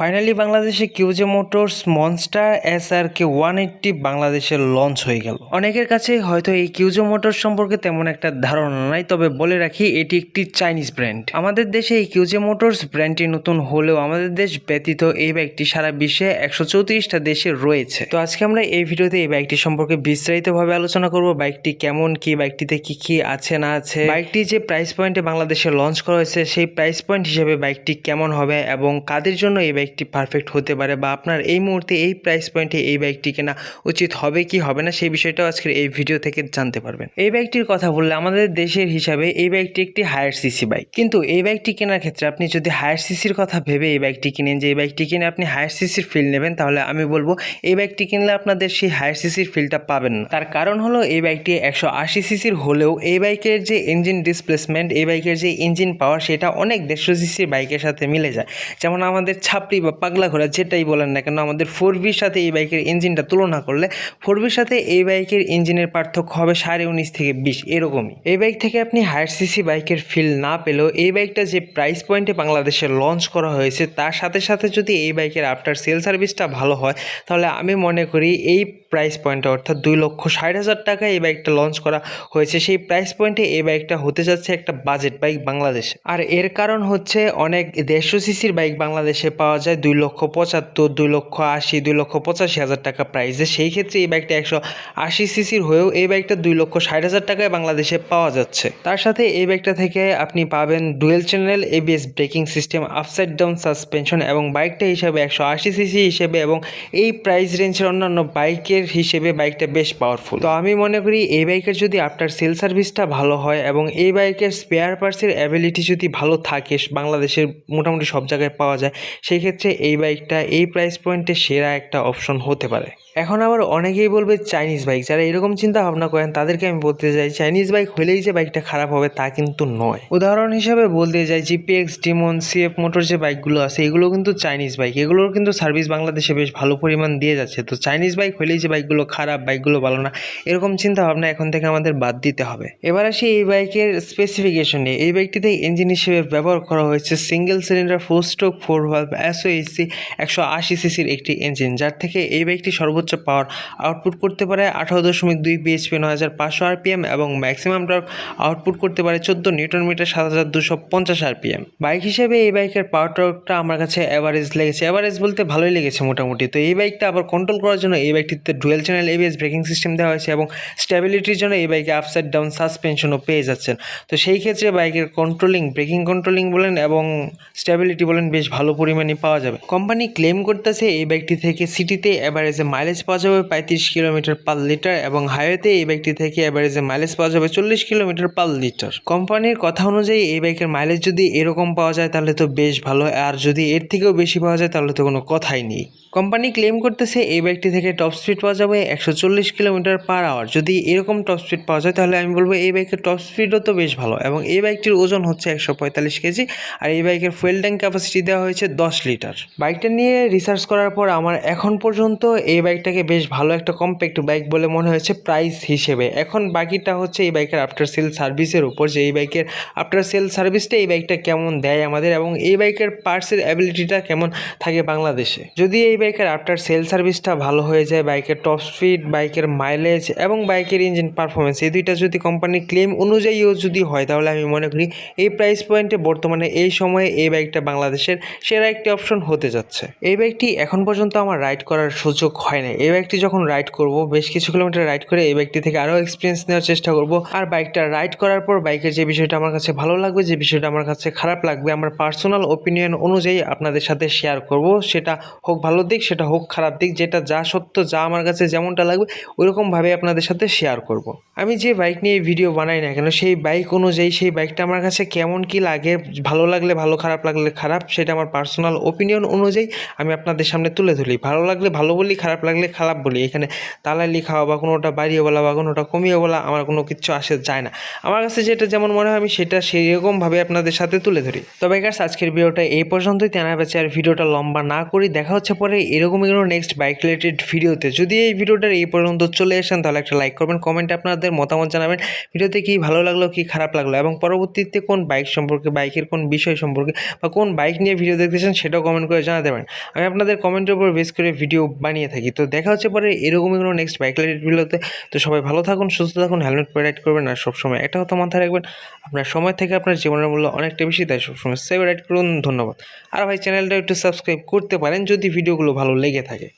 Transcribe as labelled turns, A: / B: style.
A: Finally বাংলাদেশে Q J motors monster S R K one eighty বাংলাদেশে launch হয়ে গেল। অনেকের কাছে হয়তো এই কিউজো মোটরস সম্পর্কে তেমন একটা ধারণা নাই, তবে বলে রাখি, এটি একটি চাইনিজ ব্র্যান্ড আমাদের দেশে এই কিউজে মোটরস ব্র্যান্ডটি নতুন হলেও আমাদের দেশ ব্যতীত এই বাইকটি সারা বিশ্বে একশো চৌত্রিশটা দেশে রয়েছে। তো আজকে আমরা এই ভিডিওতে এই বাইকটি সম্পর্কে বিস্তারিতভাবে আলোচনা করব বাইকটি কেমন, কি বাইকটিতে কি কি আছে, না আছে। বাইকটি যে প্রাইস পয়েন্টে বাংলাদেশে লঞ্চ করা হয়েছে, সেই প্রাইস পয়েন্ট হিসেবে বাইকটি কেমন হবে এবং কাদের জন্য এই বাইকটি পারফেক্ট হতে পারে বা আপনার এই মুহূর্তে এই প্রাইস পয়েন্টে এই বাইকটি কেনা উচিত হবে কি হবে না সেই বিষয়টাও আজকের এই ভিডিও থেকে জানতে পারবেন। এই বাইকটির কথা বললে আমাদের দেশের হিসাবে এই বাইকটি একটি হায়ার সিসি বাইক কিন্তু এই বাইকটি কেনার ক্ষেত্রে আপনি যদি হায়ার সিসির কথা ভেবে এই বাইকটি কিনেন যে এই বাইকটি কিনে আপনি হায়ার সিসির ফিল নেবেন, তাহলে আমি বলব এই বাইকটি কিনলে আপনাদের সেই হায়ার সিসির ফিলটা পাবেন না। তার কারণ হলো এই বাইকটি একশো আশি সিসির হলেও এই বাইকের যে ইঞ্জিন ডিসপ্লেসমেন্ট এই বাইকের যে ইঞ্জিন পাওয়ার সেটা অনেক দেড়শো সিসির বাইকের সাথে মিলে যায়। যেমন আমাদের ছাপড়ি বা পাগলা ঘোড়া যেটাই বলেন না কেন, আমাদের ফোর বির সাথে এই বাইকের ইঞ্জিনটা তুলনা করলে ফোর বির সাথে এই বাইকের ইঞ্জিনের পার্থক্য হবে সাড়ে উনিশ থেকে বিশ এরকমই। এই বাইক থেকে আপনি হায়ার সিসি বাইকের ফিল না পেলেও এই বাইকটা যে প্রাইস পয়েন্টে বাংলাদেশে লঞ্চ করা হয়েছে, তার সাথে সাথে যদি এই বাইকের আফটার সেল সার্ভিসটা ভালো হয়, তাহলে আমি মনে করি এই প্রাইস পয়েন্টে অর্থাৎ দুই লক্ষ ষাট হাজার টাকায় এই বাইকটা লঞ্চ করা হয়েছে। সেই প্রাইস পয়েন্টে এই বাইকটা হতে যাচ্ছে একটা বাজেট বাইক বাংলাদেশে। আর এর কারণ হচ্ছে অনেক দেড়শো সিসির বাইক বাংলাদেশে পাওয়া যায়। দুই লক্ষ পঁচাত্তর, দুই লক্ষ আশি, দুই লক্ষ পঁচাশি হাজার টাকা প্রাইসে সেই ক্ষেত্রে এই বাইকটা একশো আশি সিসির হয়েও এই বাইকটা দুই লক্ষ ষাট হাজার টাকায় বাংলাদেশে পাওয়া যাচ্ছে। তার সাথে এই বাইকটা থেকে আপনি পাবেন dual channel ABS braking system upside down suspension এবং বাইকটা হিসাবে একশো আশি সিসি হিসেবে এবং এই প্রাইস রেঞ্জের অন্যান্য বাইকের হিসেবে বাইকটা বেশ পাওয়ারফুল তো আমি মনে করি এই বাইকের যদি আফটার সেল সার্ভিসটা ভালো হয় এবং এই বাইকের স্পেয়ার পার্টসের অ্যাবিলিটি যদি ভালো থাকে, বাংলাদেশের মোটামুটি সব জায়গায় পাওয়া যায়, সেই ক্ষেত্রে এই বাইকটা এই প্রাইস পয়েন্টে সেরা একটা অপশন হতে পারে। এখন আবার অনেকেই বলবে চাইনিজ বাইক যারা এরকম চিন্তা ভাবনা করেন, তাদেরকে আমি বলতে চাই চাইনিজ বাইক হলেই যে বাইকটা খারাপ হবে তা কিন্তু নয়। উদাহরণ হিসাবে বলতে চাই জিপিএক্স ডিমন সিএফ মোটর যে বাইকগুলো আছে, এগুলো কিন্তু চাইনিজ বাইক এগুলোর কিন্তু সার্ভিস বাংলাদেশে বেশ ভালো পরিমাণ দিয়ে যাচ্ছে। তো চাইনিজ বাইক হলেই যে বাইকগুলো খারাপ বাইকগুলো ভালো না, এরকম চিন্তা ভাবনা এখন থেকে আমাদের বাদ দিতে হবে। এবার আসি এই বাইকের স্পেসিফিকেশনে এই বাইকটিতে ইঞ্জিন হিসেবে ব্যবহার করা হয়েছে single cylinder four stroke four valve SOHC একশো এসি, একশো আশি সিসির একটি ইঞ্জিন যার থেকে এই বাইকটি সর্বোচ্চ পাওয়ার আউটপুট করতে পারে আঠারো দশমিক দুই বিএইচপি নয় হাজার পাঁচশো আরপিএম এবং ম্যাক্সিমাম টর্ক আউটপুট করতে পারে চোদ্দ নিউটন মিটার সাত হাজার দুশো পঞ্চাশ আরপিএম বাইক হিসেবে এই বাইকের পাওয়ার টর্কটা আমার কাছে অ্যাভারেজ লেগেছে। অ্যাভারেজ বলতে ভালোই লেগেছে মোটামুটি। তো এই বাইকটা আবার কন্ট্রোল করার জন্য এই বাইকটিতে dual channel ABS braking system দেওয়া হয়েছে এবং স্টেবিলিটির জন্য এই বাইকে আপসাইড ডাউন সাসপেনশনও পেয়ে যাচ্ছেন। তো সেই ক্ষেত্রে বাইকের কন্ট্রোলিং ব্রেকিং কন্ট্রোলিং বলেন এবং স্টেবিলিটি বলেন বেশ ভালো পরিমাণে পাওয়া যাবে। কোম্পানি ক্লেম করতেছে এই বাইকটি থেকে সিটিতে অ্যাভারেজে মাইলেজ পাওয়া যাবে পঁয়ত্রিশ কিলোমিটার পার লিটার এবং হাইওয়েতে এই বাইকটি থেকে অ্যাভারেজে মাইলেজ পাওয়া যাবে চল্লিশ কিলোমিটার পার লিটার কোম্পানির কথা অনুযায়ী এই বাইকের মাইলেজ যদি এরকম পাওয়া যায় তাহলে তো বেশ ভালো, আর যদি এর থেকেও বেশি পাওয়া যায় তাহলে তো কোনো কথাই নেই। কোম্পানি ক্লেম করতেছে এই বাইকটি থেকে টপ স্পিড পাওয়া যাবে একশো চল্লিশ কিলোমিটার পার আওয়ার যদি এরকম টপ স্পিড পাওয়া যায় তাহলে আমি বলব এই বাইকের টপ স্পিডও তো বেশ ভালো এবং এই বাইকটির ওজন হচ্ছে একশো পঁয়তাল্লিশ কেজি, আর এই বাইকের ফুয়েল ট্যাঙ্ক ক্যাপাসিটি দেওয়া হয়েছে দশ লিটার বাইকটা নিয়ে রিসার্চ করার পর আমার এখন পর্যন্ত এই বাইকটাকে বেশ ভালো একটা কম্প্যাক্ট বাইক বলে মনে হয়েছে প্রাইস হিসেবে। এখন বাকিটা হচ্ছে এই বাইকের আফটার সেল সার্ভিসের উপর, যে এই বাইকের আফটার সেল সার্ভিসটা এই বাইকটা কেমন দেয় আমাদের এবং এই বাইকের পার্টসের অ্যাবিলিটিটা কেমন থাকে বাংলাদেশে। যদি এই বাইকের আফটার সেল সার্ভিসটা ভালো হয়ে যায় বাইকের টপ স্পিড বাইকের মাইলেজ এবং বাইকের ইঞ্জিন পারফরমেন্স এই দুইটা যদি কোম্পানির ক্লেম অনুযায়ীও যদি হয়, তাহলে আমি মনে করি এই প্রাইস পয়েন্টে বর্তমানে এই সময়ে এই বাইকটা বাংলাদেশের সেরা একটি অপশন হতে যাচ্ছে। এই বাইকটি এখন পর্যন্ত আমার রাইড করার সুযোগ হয় না এই বাইকটি যখন রাইড করব, বেশ কিছু কিলোমিটার রাইড করে এই বাইকটি থেকে আরও এক্সপিরিয়েন্স নেওয়ার চেষ্টা করব। আর বাইকটা রাইড করার পর বাইকের যে বিষয়টা আমার কাছে ভালো লাগবে, যে বিষয়টা আমার কাছে খারাপ লাগবে, আমার পার্সোনাল ওপিনিয়ন অনুযায়ী আপনাদের সাথে শেয়ার করব। সেটা হোক ভালো দিক, সেটা হোক খারাপ দিক, যেটা যা সত্য, যা আমার কাছে যেমনটা লাগবে, ওইরকমভাবে আপনাদের সাথে শেয়ার করব। আমি যে বাইক নিয়ে ভিডিও বানাই না কেন, সেই বাইক অনুযায়ী, সেই বাইকটা আমার কাছে কেমন কি লাগে, ভালো লাগলে ভালো, খারাপ লাগলে খারাপ, সেটা আমার পার্সোনাল ওপিনিয়ন অনুযায়ী আমি আপনাদের সামনে তুলে ধরি। ভালো লাগলে ভালো বলি, খারাপ লাগলে খারাপ বলি। এখানে তালালি খাওয়া বা কোনোটা বাড়িয়ে বলা বা কোনোটা কমিয়ে বলা আমার কোনো কিছু আসে, যায় না। আমার কাছে যেটা যেমন মনে হয় আমি সেটা সেরকমভাবে আপনাদের সাথে তুলে ধরি। তবে গাছ আজকের ভিডিওটা এই পর্যন্তই। তেনা বেঁচে আর ভিডিওটা লম্বা না করি। দেখা হচ্ছে পরে এরকমই কোনো নেক্সট বাইক রিলেটেড ভিডিওতে। যদি এই ভিডিওটার এই পর্যন্ত চলে আসেন, তাহলে একটা লাইক করবেন কমেন্টে আপনাদের মতামত জানাবেন। ভিডিওতে কি ভালো লাগল, কি খারাপ লাগল এবং পরবর্তীতে কোন বাইক সম্পর্কে বাইকের কোন বিষয় সম্পর্কে বা কোন বাইক নিয়ে ভিডিও দেখতেছেন, সেটাও কমেন্ট করে জানাতে পারেন। আমি আপনাদের কমেন্টের উপর বেস করে ভিডিও বানিয়ে থাকি। তো দেখা হচ্ছে পরে, এরকমই কোনো নেক্সট বাইক রাইড ভিডিওতে। তো সবাই ভালো থাকুন, সুস্থ থাকুন হেলমেট পরে রাইড করবেন আর সবসময় একটা কথা মাথায় রাখবেন, আপনার সময় থেকে আপনার জীবনের মূল্য অনেকটা বেশি, তাই সবসময় সেভ রাইড করুন। ধন্যবাদ। আর ভাই চ্যানেলটা একটু সাবস্ক্রাইব করতে পারেন যদি ভিডিওগুলো ভালো লেগে থাকে।